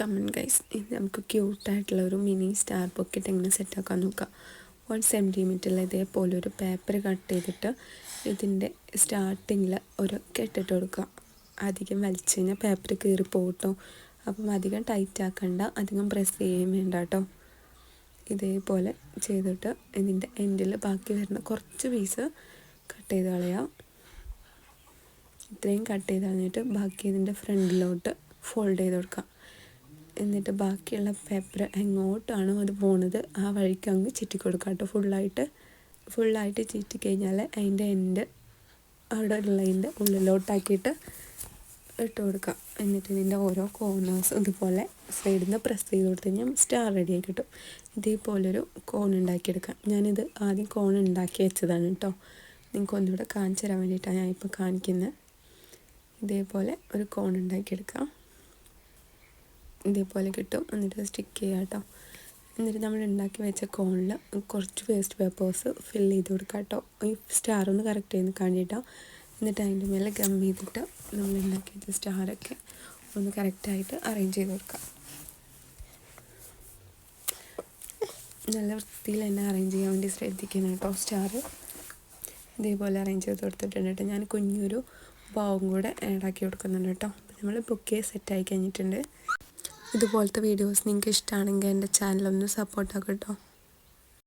കമൻ guys നമുക്ക് ക്യൂട്ടായിട്ടുള്ള ഒരു mini star pocket എങ്ങനെ സെറ്റാക്കാൻ നോക്കാം. വൺ സെന്റിമീറ്ററിൽ ഇതേപോലെ ഒരു പേപ്പർ കട്ട് ചെയ്തിട്ട് ഇതിന്റെ സ്റ്റാർട്ടിങ്ങിൽ ഒരു കെട്ടിട്ട് കൊടുക്കുക. അധികം വലിച്ചു കഴിഞ്ഞാൽ പേപ്പർ കീറി പോകട്ടോ. അപ്പം അധികം ടൈറ്റ് ആക്കണ്ട അധികം പ്രസ് ചെയ്യുകയും വേണ്ട കേട്ടോ. ഇതേപോലെ ചെയ്തിട്ട് ഇതിന്റെ എൻഡിൽ ബാക്കി വരുന്ന കുറച്ച് പീസ് കട്ട് ചെയ്ത് കളയാം. ഇത്രയും കട്ട് ചെയ്ത് കളഞ്ഞിട്ട് ബാക്കി ഇതിന്റെ ഫ്രണ്ടിലോട്ട് ഫോൾഡ് ചെയ്ത് കൊടുക്കാം. എന്നിട്ട് ബാക്കിയുള്ള പേപ്പർ എങ്ങോട്ടാണോ അത് പോണത് ആ വഴിക്ക് അങ്ങ് ചുറ്റി കൊടുക്കാം കേട്ടോ. ഫുള്ളായിട്ട് ഫുള്ളായിട്ട് ചീറ്റി കഴിഞ്ഞാൽ അതിന്റെ എൻഡ് അവിടെ ഉള്ളതിന്റെ ഉള്ളിലോട്ടാക്കിയിട്ട് ഇട്ട് കൊടുക്കാം. എന്നിട്ട് ഇതിന്റെ ഓരോ കോർണേഴ്സ് ഇതുപോലെ സൈഡിൽ നിന്ന് പ്രസ് ചെയ്ത് കൊടുത്ത് കഴിഞ്ഞാൽ സ്റ്റാർ റെഡി ആയി കിട്ടും. ഇതേപോലൊരു കോൺ ഉണ്ടാക്കിയെടുക്കാം. ഞാനിത് ആദ്യം കോൺ ഉണ്ടാക്കി വെച്ചതാണ് കേട്ടോ. നിങ്ങൾക്ക് ഒന്നുകൂടെ കാണിച്ചു തരാൻ വേണ്ടിയിട്ടാണ് ഞാനിപ്പോൾ കാണിക്കുന്നത് ഇതേപോലെ ഒരു കോൺ ഉണ്ടാക്കിയെടുക്കാം. ഇതേപോലെ കിട്ടും. എന്നിട്ട് സ്റ്റിക്ക് ചെയ്യാം കേട്ടോ. എന്നിട്ട് നമ്മൾ ഉണ്ടാക്കി വെച്ച കോണിൽ കുറച്ച് വേസ്റ്റ് പേപ്പേഴ്സ് ഫിൽ ചെയ്ത് കൊടുക്കാം കേട്ടോ. ഈ സ്റ്റാർ ഒന്ന് കറക്റ്റ് ചെയ്യുന്ന കാണിട്ടോ എന്നിട്ട് അതിന്റെ മേലെ ഗം ചെയ്തിട്ട് നമ്മൾ ഉണ്ടാക്കി വെച്ച സ്റ്റാറൊക്കെ ഒന്ന് കറക്റ്റായിട്ട് അറേഞ്ച് ചെയ്ത് കൊടുക്കാം. നല്ല വൃത്തിയിൽ തന്നെ അറേഞ്ച് ചെയ്യാൻ വേണ്ടി ശ്രദ്ധിക്കണം കേട്ടോ സ്റ്റാർ ഇതേപോലെ അറേഞ്ച് ചെയ്ത് കൊടുത്തിട്ടുണ്ട് കേട്ടോ. ഞാൻ കുഞ്ഞൊരു ബാവും കൂടെ ആഡാക്കി കൊടുക്കുന്നുണ്ട് കേട്ടോ. നമ്മൾ ബുക്കേ സെറ്റായി കഴിഞ്ഞിട്ടുണ്ട്. ഇതുപോലത്തെ വീഡിയോസ് നിങ്ങൾക്ക് ഇഷ്ടമാണെങ്കിൽ എന്റെ ചാനലൊന്ന് സപ്പോർട്ടാക്കും കേട്ടോ